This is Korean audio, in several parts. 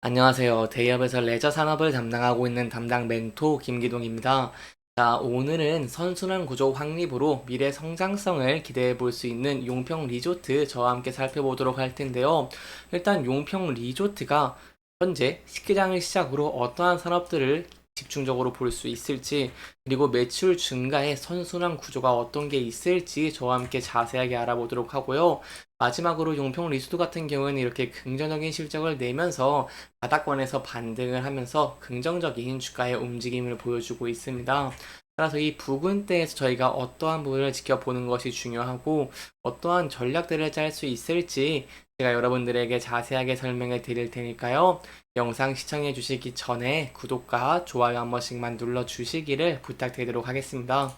안녕하세요. 대기업에서 레저 산업을 담당하고 있는 담당 멘토 김기동입니다. 자, 오늘은 선순환 구조 확립으로 미래 성장성을 기대해 볼 수 있는 용평 리조트 저와 함께 살펴보도록 할 텐데요. 일단 용평 리조트가 현재 스키장을 시작으로 어떠한 산업들을 집중적으로 볼 수 있을지, 그리고 매출 증가의 선순환 구조가 어떤 게 있을지 저와 함께 자세하게 알아보도록 하고요. 마지막으로 용평 리조트 같은 경우에는 이렇게 긍정적인 실적을 내면서 바닥권에서 반등을 하면서 긍정적인 주가의 움직임을 보여주고 있습니다. 따라서 이 부근대에서 저희가 어떠한 부분을 지켜보는 것이 중요하고 어떠한 전략들을 짤 수 있을지 제가 여러분들에게 자세하게 설명을 드릴 테니까요. 영상 시청해 주시기 전에 구독과 좋아요 한 번씩만 눌러 주시기를 부탁드리도록 하겠습니다.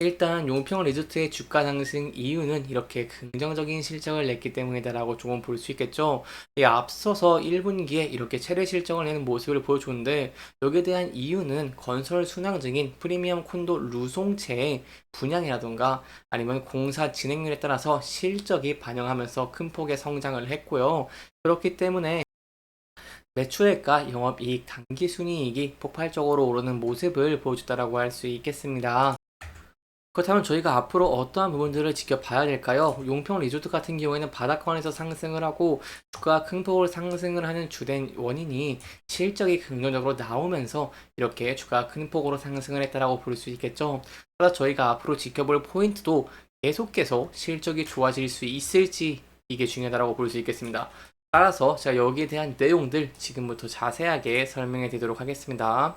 일단 용평 리조트의 주가 상승 이유는 이렇게 긍정적인 실적을 냈기 때문이다라고 조금 볼 수 있겠죠. 이 앞서서 1분기에 이렇게 최대 실적을 내는 모습을 보여줬는데 여기에 대한 이유는 건설 순항 증인 프리미엄 콘도 루송체의 분양이라던가 아니면 공사 진행률에 따라서 실적이 반영하면서 큰 폭의 성장을 했고요. 그렇기 때문에 매출액과 영업이익, 당기순이익이 폭발적으로 오르는 모습을 보여줬다라고 할 수 있겠습니다. 그렇다면 저희가 앞으로 어떠한 부분들을 지켜봐야 될까요? 용평 리조트 같은 경우에는 바닥권에서 상승을 하고 주가가 큰 폭으로 상승을 하는 주된 원인이 실적이 긍정적으로 나오면서 이렇게 주가가 큰 폭으로 상승을 했다라고 볼 수 있겠죠. 그래서 저희가 앞으로 지켜볼 포인트도 계속해서 실적이 좋아질 수 있을지 이게 중요하다고 볼 수 있겠습니다. 따라서 제가 여기에 대한 내용들 지금부터 자세하게 설명해 드리도록 하겠습니다.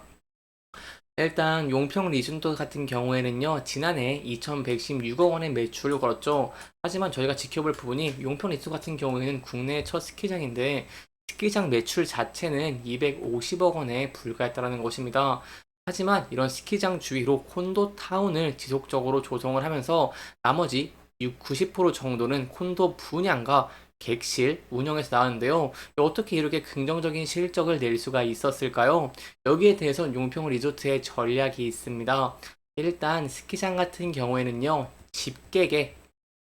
일단 용평 리준도 같은 경우에는요 지난해 2116억 원의 매출을 걸었죠. 하지만 저희가 지켜볼 부분이 용평 리조트 같은 경우에는 국내 첫 스키장인데 스키장 매출 자체는 250억 원에 불과했다는 것입니다. 하지만 이런 스키장 주위로 콘도 타운을 지속적으로 조성을 하면서 나머지 6, 90% 정도는 콘도 분양과 객실 운영에서 나왔는데요. 어떻게 이렇게 긍정적인 실적을 낼 수가 있었을까요? 여기에 대해서 용평 리조트의 전략이 있습니다. 일단 스키장 같은 경우에는요. 집객의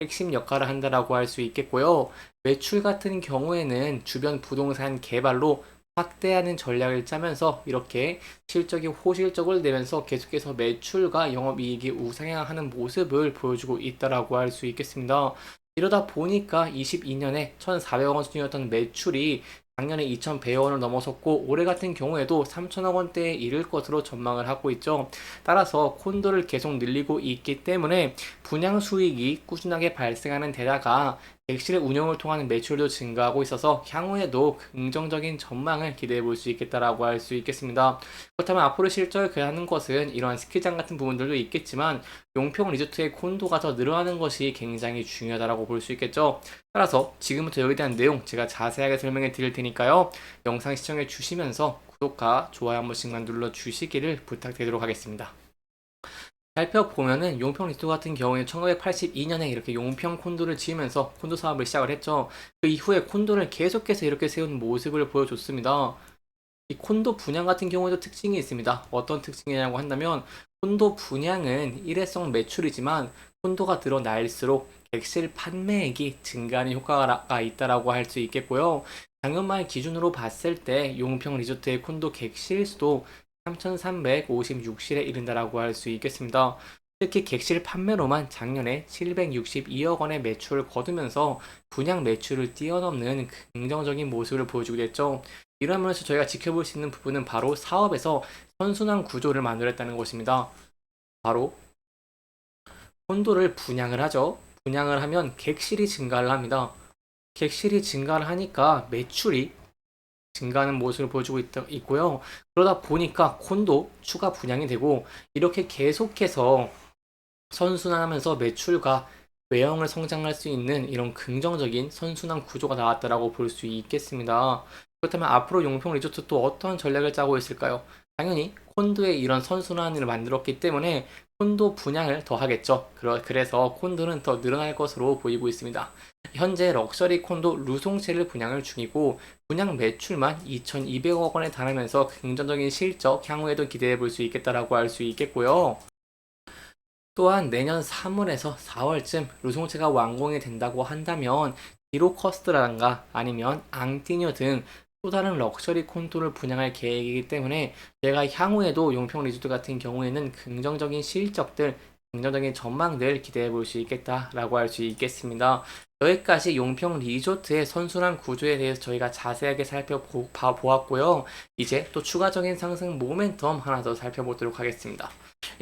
핵심 역할을 한다라고 할 수 있겠고요. 매출 같은 경우에는 주변 부동산 개발로 확대하는 전략을 짜면서 이렇게 실적이 호실적을 내면서 계속해서 매출과 영업이익이 우상향하는 모습을 보여주고 있다라고 할 수 있겠습니다. 이러다 보니까 22년에 1,400억 원 수준이었던 매출이 작년에 2,100억 원을 넘어섰고 올해 같은 경우에도 3천억 원대에 이를 것으로 전망을 하고 있죠. 따라서 콘도를 계속 늘리고 있기 때문에 분양 수익이 꾸준하게 발생하는 데다가 객실 운영을 통한 매출도 증가하고 있어서 향후에도 긍정적인 전망을 기대해 볼 수 있겠다라고 할 수 있겠습니다. 그렇다면 앞으로 실적을 기하는 것은 이러한 스키장 같은 부분들도 있겠지만 용평 리조트의 콘도가 더 늘어나는 것이 굉장히 중요하다라고 볼 수 있겠죠. 따라서 지금부터 여기에 대한 내용 제가 자세하게 설명해 드릴 테니까요. 영상 시청해 주시면서 구독과 좋아요 한 번씩만 눌러 주시기를 부탁드리도록 하겠습니다. 살펴보면은 용평 리조트 같은 경우에 1982년에 이렇게 용평 콘도를 지으면서 콘도 사업을 시작을 했죠. 그 이후에 콘도를 계속해서 이렇게 세운 모습을 보여줬습니다. 이 콘도 분양 같은 경우에도 특징이 있습니다. 어떤 특징이냐고 한다면 콘도 분양은 일회성 매출이지만 콘도가 늘어날수록 객실 판매액이 증가하는 효과가 있다라고 할 수 있겠고요. 작년 말 기준으로 봤을 때 용평 리조트의 콘도 객실 수도 3,356실에 이른다라고 할 수 있겠습니다. 특히 객실 판매로만 작년에 762억 원의 매출을 거두면서 분양 매출을 뛰어넘는 긍정적인 모습을 보여주게 됐죠. 이러면서 저희가 지켜볼 수 있는 부분은 바로 사업에서 선순환 구조를 만들었다는 것입니다. 바로 콘도를 분양을 하죠. 분양을 하면 객실이 증가를 합니다. 객실이 증가를 하니까 매출이 증가하는 모습을 보여주고 있, 고요 그러다 보니까 콘도 추가 분양이 되고 이렇게 계속해서 선순환하면서 매출과 외형을 성장할 수 있는 이런 긍정적인 선순환 구조가 나왔다라고 볼 수 있겠습니다. 그렇다면 앞으로 용평 리조트 또 어떤 전략을 짜고 있을까요? 당연히 콘도의 이런 선순환을 만들었기 때문에 콘도 분양을 더 하겠죠. 그래서 콘도는 더 늘어날 것으로 보이고 있습니다. 현재 럭셔리 콘도 루송체를 분양을 중이고 분양 매출만 2,200억 원에 달하면서 긍정적인 실적 향후에도 기대해 볼 수 있겠다라고 할 수 있겠고요. 또한 내년 3월에서 4월쯤 루송체가 완공이 된다고 한다면 디로 커스트라든가 아니면 앙티뉴 등 또 다른 럭셔리 콘도를 분양할 계획이기 때문에 제가 향후에도 용평 리조트 같은 경우에는 긍정적인 실적들, 긍정적인 전망들 기대해 볼 수 있겠다라고 할 수 있겠습니다. 여기까지 용평 리조트의 선순환 구조에 대해서 저희가 자세하게 살펴보았고요. 이제 또 추가적인 상승 모멘텀 하나 더 살펴보도록 하겠습니다.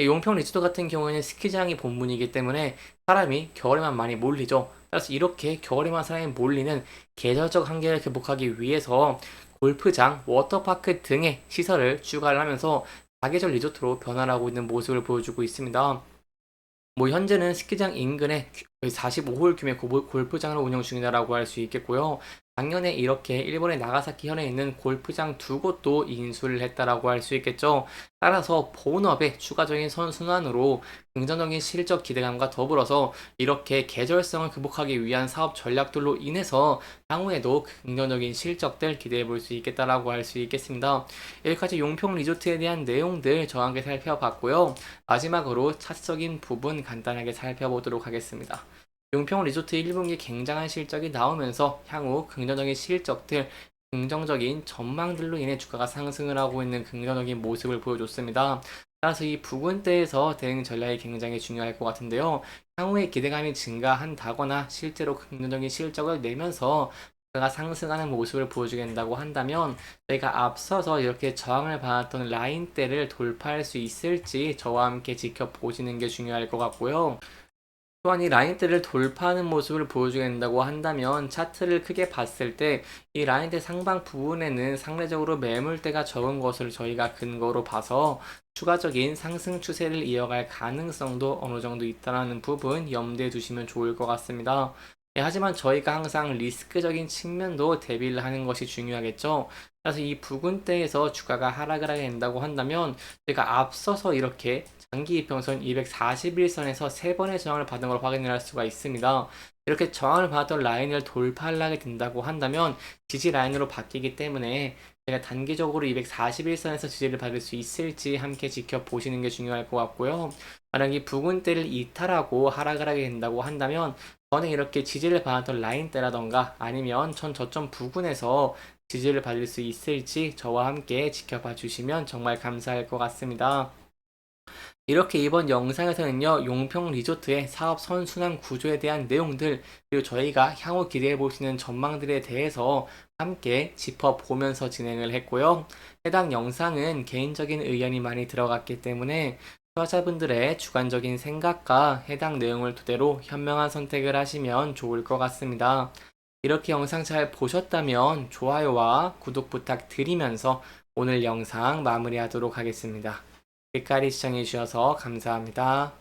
이 용평 리조트 같은 경우에는 스키장이 본문이기 때문에 사람이 겨울에만 많이 몰리죠. 따라서 이렇게 겨울에만 사람이 몰리는 계절적 한계를 극복하기 위해서 골프장, 워터파크 등의 시설을 추가를 하면서 사계절 리조트로 변화하고 있는 모습을 보여주고 있습니다. 뭐 현재는 스키장 인근에 45홀 규모의 고- 골프장을 운영 중이다라고 할 수 있겠고요. 작년에 이렇게 일본의 나가사키 현에 있는 골프장 두 곳도 인수를 했다라고 할 수 있겠죠. 따라서 본업의 추가적인 선순환으로 긍정적인 실적 기대감과 더불어서 이렇게 계절성을 극복하기 위한 사업 전략들로 인해서 향후에도 긍정적인 실적들 기대해 볼 수 있겠다라고 할 수 있겠습니다. 여기까지 용평 리조트에 대한 내용들 함께 살펴봤고요. 마지막으로 차트적인 부분 간단하게 살펴보도록 하겠습니다. 용평 리조트 1분기 굉장한 실적이 나오면서 향후 긍정적인 실적들, 긍정적인 전망들로 인해 주가가 상승을 하고 있는 긍정적인 모습을 보여줬습니다. 따라서 이 부근대에서 대응 전략이 굉장히 중요할 것 같은데요. 향후에 기대감이 증가한다거나 실제로 긍정적인 실적을 내면서 주가가 상승하는 모습을 보여주게 된다고 한다면 저희가 앞서서 이렇게 저항을 받았던 라인대를 돌파할 수 있을지 저와 함께 지켜보시는 게 중요할 것 같고요. 또한 이 라인대를 돌파하는 모습을 보여주게 된다고 한다면 차트를 크게 봤을 때 이 라인대 상방 부분에는 상대적으로 매물대가 적은 것을 저희가 근거로 봐서 추가적인 상승 추세를 이어갈 가능성도 어느 정도 있다는 부분 염두에 두시면 좋을 것 같습니다. 네, 하지만 저희가 항상 리스크적인 측면도 대비를 하는 것이 중요하겠죠. 그래서 이 부근대에서 주가가 하락을 하게 된다고 한다면 저희가 앞서서 이렇게 장기 이평선 241선에서 세 번의 저항을 받은 걸 확인을 할 수가 있습니다. 이렇게 저항을 받았던 라인을 돌파를 하게 된다고 한다면 지지 라인으로 바뀌기 때문에 제가 단기적으로 241선에서 지지를 받을 수 있을지 함께 지켜보시는 게 중요할 것 같고요. 만약 이 부근대를 이탈하고 하락을 하게 된다고 한다면 저는 이렇게 지지를 받았던 라인대라던가 아니면 전 저점 부근에서 지지를 받을 수 있을지 저와 함께 지켜봐 주시면 정말 감사할 것 같습니다. 이렇게 이번 영상에서는요, 용평 리조트의 사업 선순환 구조에 대한 내용들, 그리고 저희가 향후 기대해 보시는 전망들에 대해서 함께 짚어보면서 진행을 했고요. 해당 영상은 개인적인 의견이 많이 들어갔기 때문에 투자자분들의 주관적인 생각과 해당 내용을 토대로 현명한 선택을 하시면 좋을 것 같습니다. 이렇게 영상 잘 보셨다면 좋아요와 구독 부탁드리면서 오늘 영상 마무리하도록 하겠습니다. 끝까지 시청해주셔서 감사합니다.